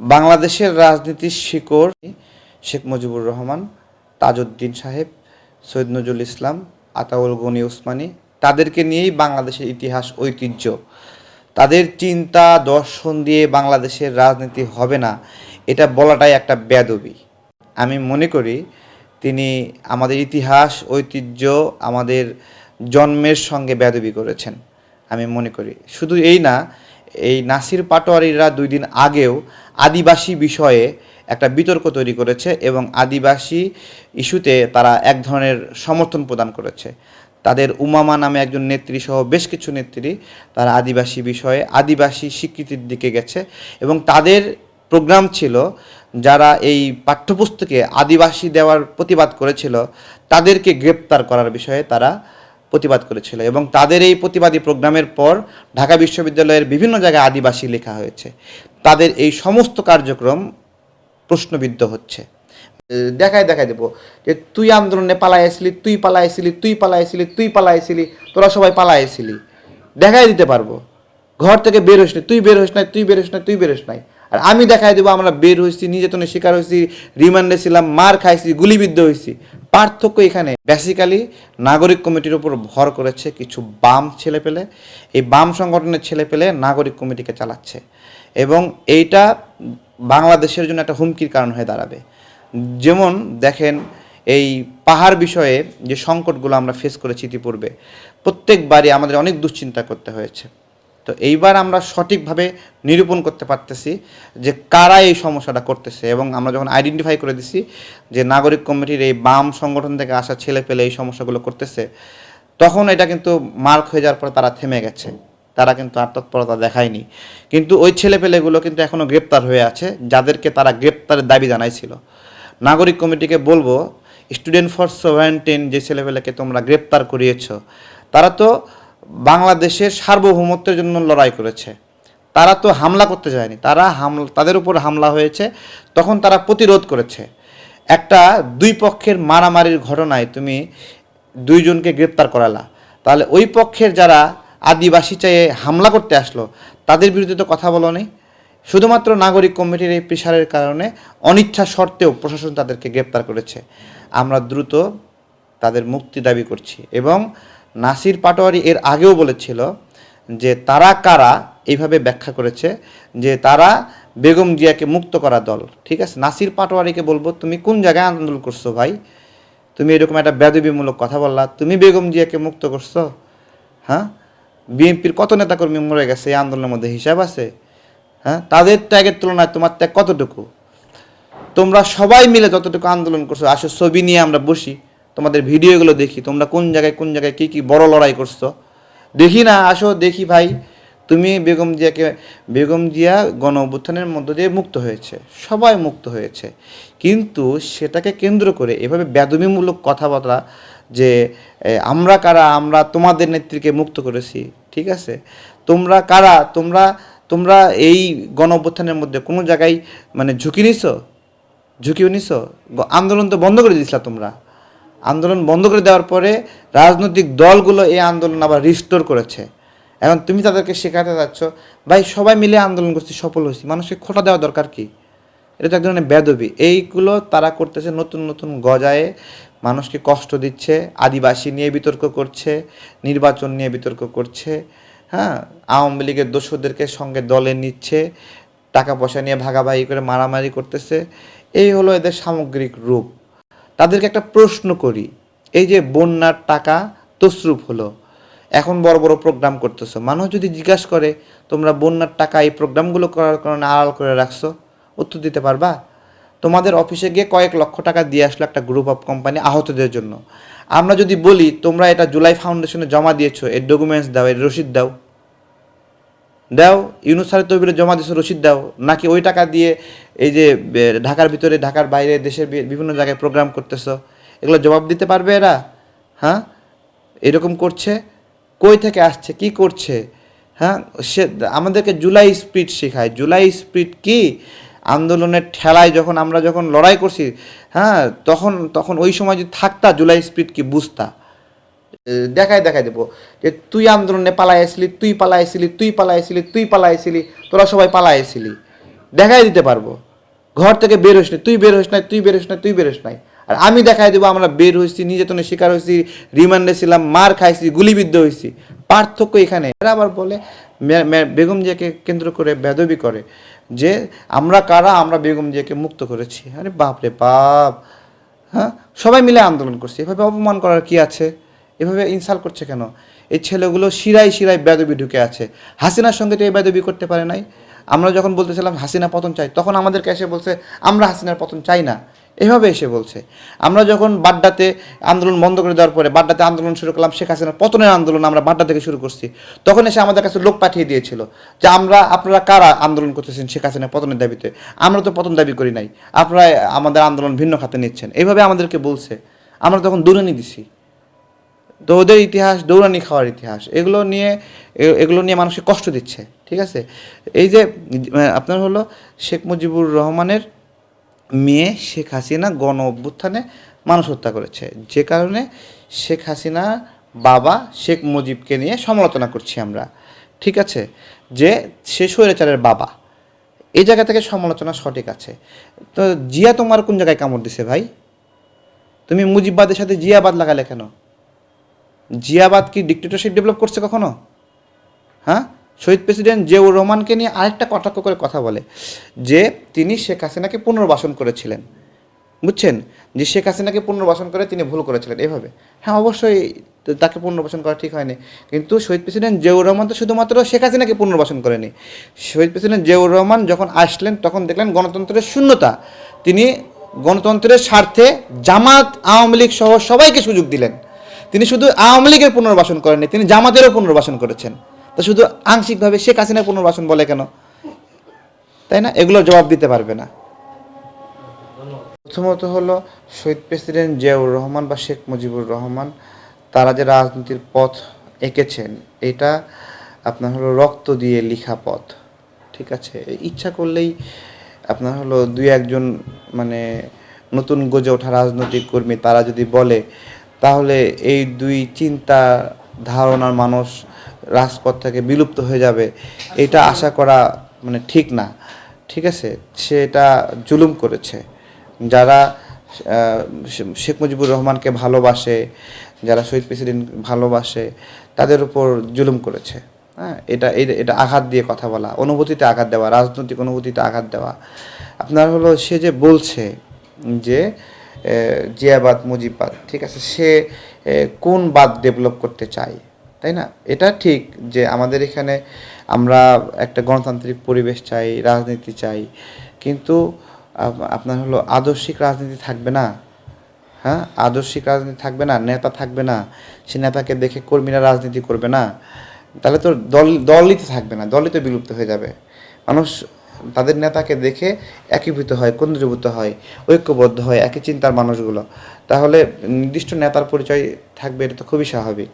বাংলাদেশের রাজনীতির শিকড় শেখ মুজিবুর রহমান, তাজউদ্দিন সাহেব, সৈয়দ নজরুল ইসলাম, আতাউল গনি উসমানী তাদেরকে নিয়েই বাংলাদেশের ইতিহাস ঐতিহ্য। তাদের চিন্তা, দর্শন দিয়ে বাংলাদেশের রাজনীতি হবে না, এটা বলাটাই একটা বেদবি আমি মনে করি তিনি আমাদের ইতিহাস, ঐতিহ্য, আমাদের জন্মের সঙ্গে বেদবি করেছেন, আমি মনে করি। শুধু এই না এই নাসির পাটোয়ারিরা দুই দিন আগেও আদিবাসী বিষয়ে একটা বিতর্ক তৈরি করেছে এবং আদিবাসী ইস্যুতে তারা এক ধরনের সমর্থন প্রদান করেছে। তাদের উমামা নামে একজন নেত্রী সহ বেশ কিছু নেত্রী তারা আদিবাসী বিষয়ে আদিবাসী স্বীকৃতির দিকে গেছে এবং তাদের প্রোগ্রাম ছিল যারা এই পাঠ্যপুস্তকে আদিবাসী দেওয়ার প্রতিবাদ করেছিল তাদেরকে গ্রেপ্তার করার বিষয়ে তারা প্রতিবাদ করেছিল এবং তাদের এই প্রতিবাদী প্রোগ্রামের পর ঢাকা বিশ্ববিদ্যালয়ের বিভিন্ন জায়গায় আদিবাসী লেখা হয়েছে। তাদের এই সমস্ত কার্যক্রম প্রশ্নবিদ্ধ হচ্ছে। দেখায় দেখাই দেবো যে তুই আন্দোলনে পালাইছিলি তুই পালাইছিলি তুই পালাইছিলি তুই পালাইছিলি তোরা সবাই পালাইছিলি দেখাই দিতে পারব। ঘর থেকে বের হইস তুই বের হইস নাই, তুই বের হইস না তুই বের হইস নাই। আর আমি দেখাই দেবো আমরা বের হয়েছি নির্যাতনের শিকার হয়েছি রিমান্ডে ছিলাম, মার খাইছি, গুলিবিদ্ধ হয়েছি পার্থক্য এখানে। বেসিক্যালি নাগরিক কমিটির উপর ভর করেছে কিছু বাম ছেলে পেলে এই বাম সংগঠনের ছেলে পেলে নাগরিক কমিটিকে চালাচ্ছে। এবং এইটা বাংলাদেশের জন্য একটা হুমকির কারণ হয়ে দাঁড়াবে। যেমন দেখেন, এই পাহাড় বিষয়ে যে সংকটগুলো আমরা ফেস করেছি ইতিপূর্বে, প্রত্যেকবারই আমাদের অনেক দুশ্চিন্তা করতে হয়েছে। তো এইবার আমরা সঠিকভাবে নিরূপণ করতে পারতেছি যে কারা এই সমস্যাটা করতেছে এবং আমরা যখন আইডেন্টিফাই করে দিছি যে নাগরিক কমিটির এই বাম সংগঠন থেকে আসা ছেলে পেলে এই সমস্যাগুলো করতেছে, তখন এটা কিন্তু মার্ক হয়ে যাওয়ার পরে তারা থেমে গেছে। তারা কিন্তু আর তৎপরতা দেখায়নি। কিন্তু ওই ছেলেপেলেগুলো কিন্তু এখনও গ্রেপ্তার হয়ে আছে, যাদেরকে তারা গ্রেপ্তারের দাবি জানাইছিল। নাগরিক কমিটিকে বলব স্টুডেন্ট ফর সোভেন্টিন যে ছেলেপেলেকে তোমরা গ্রেপ্তার করিয়েছ, তারা তো বাংলাদেশের সার্বভৌমত্বের জন্য লড়াই করেছে। তারা তো হামলা করতে যায়নি। তারা হামলা, তাদের উপর হামলা হয়েছে, তখন তারা প্রতিরোধ করেছে। একটা দুই পক্ষের মারামারির ঘটনায় তুমি দুইজনকে গ্রেপ্তার করালা। তাহলে ওই পক্ষের যারা আদিবাসী চাইয়ে হামলা করতে আসলো, তাদের বিরুদ্ধে তো কথা বলো নেই শুধুমাত্র নাগরিক কমিটির এই প্রেশারের কারণে অনিচ্ছা সত্ত্বেও প্রশাসন তাদেরকে গ্রেপ্তার করেছে। আমরা দ্রুত তাদের মুক্তি দাবি করছি এবং নাসির পাটোয়ারি এর আগেও বলেছিল যে তারা কারা এইভাবে ব্যাখ্যা করেছে যে তারা বেগম জিয়াকে মুক্ত করা দল। ঠিক আছে? নাসির পাটোয়ারিকে বলব, তুমি কোন জায়গায় আন্দোলন করছ ভাই? তুমি এরকম একটা বেদবিমূলক কথা বললা, তুমি বেগম জিয়াকে মুক্ত করছ? হ্যাঁ? বিএনপির কত নেতাকর্মী মরে গেছে এই আন্দোলনের মধ্যে হিসাব আছে? হ্যাঁ? তাদের ত্যাগের তুলনায় তোমার ত্যাগ কতটুকু? তোমরা সবাই মিলে যতটুকু আন্দোলন করছ, আসো ছবি নিয়ে আমরা বসি। তোমাদের ভিডিওগুলো দেখি, তোমরা কোন জায়গায় কোন জায়গায় কী কী বড় লড়াই করছ? দেখি না, আসো, দেখি ভাই, তুমি বেগম জিয়াকে, বেগম জিয়া গণ অভ্যুত্থানের মধ্য দিয়ে মুক্ত হয়েছে, সবাই মুক্ত হয়েছে। কিন্তু সেটাকে কেন্দ্র করে এভাবে বেদবিমূলক কথাবার্তা যে আমরা কারা, আমরা তোমাদের নেত্রীকে মুক্ত করেছি, ঠিক আছে? তোমরা কারা, তোমরা তোমরা এই গণ অভ্যুত্থানের মধ্যে কোনো জায়গায় মানে ঝুঁকি নিছো? ঝুঁকিও নিছো? আন্দোলন তো বন্ধ করে দিয়েছিলা তোমরা। আন্দোলন বন্ধ করে দেওয়ার পরে রাজনৈতিক দলগুলো এই আন্দোলন আবার রিস্টোর করেছে। এখন তুমি তাদেরকে শেখাতে যাচ্ছ, ভাই, সবাই মিলে আন্দোলন করছি, সফল হয়েছি। মানুষকে খোটা দেওয়া দরকার কি? এটা তো এক ধরনের বেদবি। এইগুলো তারা করতেছে নতুন নতুন গজায়ে। মানুষকে কষ্ট দিচ্ছে, আদিবাসী নিয়ে বিতর্ক করছে, নির্বাচন নিয়ে বিতর্ক করছে হ্যাঁ? আওয়ামী লীগের দোষদেরকে সঙ্গে দলে নিচ্ছে, টাকা পয়সা নিয়ে ভাগাভাগি করে মারামারি করতেছে। এই হলো এদের সামগ্রিক রূপ। তাদেরকে একটা প্রশ্ন করি, এই যে বন্যার টাকা তসরূপ হলো, এখন বড় বড় প্রোগ্রাম করতেছো, মানুষ যদি জিজ্ঞাসা করে, তোমরা বন্যার টাকা এই প্রোগ্রামগুলো করার কারণে আড়াল করে রাখছো? উত্তর দিতে পারবা? তোমাদের অফিসে গিয়ে কয়েক লক্ষ টাকা দিয়ে আসলো একটা গ্রুপ অফ কোম্পানি আহতদের জন্য। আমরা যদি বলি, তোমরা এটা জুলাই ফাউন্ডেশনে জমা দিয়েছ, এর ডকুমেন্টস দাও, এর রসিদ দাও। দাও, ইউনুস স্যারের তহবিলে জমা দিয়েছ রসিদ দাও। নাকি ওই টাকা দিয়ে এই যে ঢাকার ভিতরে, ঢাকার বাইরে দেশের বিভিন্ন জায়গায় প্রোগ্রাম করতেছো, এগুলো জবাব দিতে পারবে এরা? হ্যাঁ? এরকম করছে? কই থেকে আসছে? কি করছে? হ্যাঁ? সে, আমাদেরকে জুলাই স্পিড শেখায়। জুলাই স্পিড কি? আন্দোলনের ঠেলায় যখন আমরা যখন লড়াই করছি হ্যাঁ? তখন তখন ওই সময় যদি থাকতা জুলাই স্পিড কি? বুঝতা। এ, দেখাই দেখাই দেবো। যে তুই আন্দোলনে পালাইছিলি তুই পালাইছিলি তুই পালাইছিলি তুই পালাইছিলি তোরা সবাই পালাইছিলি দেখাই দিতে পারব। ঘর থেকে বের হইস তুই বের হইস নাই তুই বের হইস নাই তুই বের হইস নাই। আর আমি দেখাই দেবো আমরা বের হয়েছি নির্যাতনের শিকার হয়েছি রিমান্ডে ছিলাম মার খাইছি গুলিবিদ্ধ হয়েছি পার্থক্য এখানে। এরা আবার বলে বেগম জিয়াকে কেন্দ্র করে বেদবি করে যে আমরা কারা আমরা বেগম জিয়াকে মুক্ত করেছি। আরে বাপ রে বাপ হ্যাঁ? সবাই মিলে আন্দোলন করছি। এভাবে অপমান করার কি আছে? এভাবে ইনসাল্ট করছে কেন? এই ছেলেগুলো শিরায় শিরায় বেদবি ঢুকে আছে। হাসিনার সঙ্গে তো এই বেদবি করতে পারে নাই। আমরা যখন বলতেছিলাম হাসিনা পতন চাই, তখন আমাদেরকে এসে বলছে, আমরা হাসিনার পতন চাই না। এভাবে এসে বলছে। আমরা যখন বাড্ডাতে আন্দোলন বন্ধ করে দেওয়ার পরে বাড্ডাতে আন্দোলন শুরু করলাম, শেখ হাসিনার পতনের আন্দোলন আমরা বাড্ডা থেকে শুরু করছি। তখন এসে আমাদের কাছে লোক পাঠিয়ে দিয়েছিল যে, আমরা, আপনারা কারা আন্দোলন করতেছেন শেখ হাসিনার পতনের দাবিতে? আমরা তো পতন দাবি করি নাই। আপনারা আমাদের আন্দোলন ভিন্ন খাতে নিচ্ছেন। এইভাবে আমাদেরকে বলছে। আমরা তখন দূরে নিয়ে দিছি। ওদের ইতিহাস দৌড়ানি খাওয়ার ইতিহাস, এগুলো নিয়ে এগুলো নিয়ে মানুষকে কষ্ট দিচ্ছে, ঠিক আছে? এই যে আপনার হলো শেখ মুজিবুর রহমানের মেয়ে শেখ হাসিনা গণ অভ্যুত্থানে মানুষ হত্যা করেছে। যে কারণে শেখ হাসিনা বাবা শেখ মুজিবকে নিয়ে সমালোচনা করছি আমরা, ঠিক আছে? যে সে স্বৈরাচারের বাবা, এই জায়গা থেকে সমালোচনা সঠিক আছে। তো জিয়া তোমার কোন জায়গায় কামড় দিছে ভাই? তুমি মুজিববাদের সাথে জিয়াবাদ লাগালে কেন? জিয়াবাদ কি ডিক্টেটরশিপ ডেভেলপ করছে কখনো? হ্যাঁ? শহীদ প্রেসিডেন্ট জিয়াউর রহমানকে নিয়ে আরেকটা কটাক্ষ করে কথা বলে যে তিনি শেখ হাসিনাকে পুনর্বাসন করেছিলেন। বুঝছেন? যে শেখ হাসিনাকে পুনর্বাসন করে তিনি ভুল করেছিলেন এভাবে। হ্যাঁ অবশ্যই তাকে পুনর্বাসন করা ঠিক হয়নি। কিন্তু শহীদ প্রেসিডেন্ট জিয়াউর রহমান তো শুধুমাত্র শেখ হাসিনাকে পুনর্বাসন করেনি। শহীদ প্রেসিডেন্ট জিয়াউর রহমান যখন আসলেন, তখন দেখলেন গণতন্ত্রের শূন্যতা। তিনি গণতন্ত্রের স্বার্থে জামাত, আওয়ামী লীগ সহ সবাইকে সুযোগ দিলেন। তিনি শুধু আওয়ামী লীগের পুনর্বাসন করেননি, তিনি জামাতেরও পুনর্বাসন করেছেন। তা শুধু আংশিকভাবে শেখ হাসিনার পুনর্বাসন বলে কেন? তাই না? এগুলো জবাব দিতে পারবে না। প্রথমত হলো, শহীদ প্রেসিডেন্ট জিয়াউর রহমান বা শেখ মুজিবুর রহমান, তারা যে রাজনীতির পথ এঁকেছেন, এটা আপনার হলো রক্ত দিয়ে লিখা পথ। ঠিক আছে? ইচ্ছা করলেই আপনার হলো দুই একজন মানে নতুন গজে ওঠা রাজনৈতিক কর্মী, তারা যদি বলে তাহলে এই দুই চিন্তা ধারণার মানুষ রাজপথ থেকে বিলুপ্ত হয়ে যাবে। এটা আশা করা মানে ঠিক না। ঠিক আছে? সে এটা জুলুম করেছে। যারা শেখ মুজিবুর রহমানকে ভালোবাসে যারা শহীদ প্রেসিডেন্ট ভালোবাসে তাদের উপর জুলুম করেছে। হ্যাঁ এটা এটা- আঘাত দিয়ে কথা বলা অনুভূতিতে আঘাত দেওয়া রাজনৈতিক অনুভূতিতে আঘাত দেওয়া। আপনার হলো সে যে বলছে যে জিয়াবাদ মুজিবাদ ঠিক আছে? সে কোন বাদ ডেভেলপ করতে চায়, তাই না? এটা ঠিক যে আমাদের এখানে আমরা একটা গণতান্ত্রিক পরিবেশ চাই, রাজনীতি চাই, কিন্তু আপনার হলো আদর্শিক রাজনীতি থাকবে না। হ্যাঁ? আদর্শিক রাজনীতি থাকবে না, নেতা থাকবে না, সে নেতাকে দেখে কর্মীরা রাজনীতি করবে না। তাহলে তো দল, দলই তো থাকবে না, দলই তো বিলুপ্ত হয়ে যাবে। মানুষ তাদের নেতাকে দেখে একীভূত হয়, কেন্দ্রীভূত হয়, ঐক্যবদ্ধ হয় একই চিন্তার মানুষগুলো। তাহলে নির্দিষ্ট নেতার পরিচয় থাকবে এটা তো খুবই স্বাভাবিক।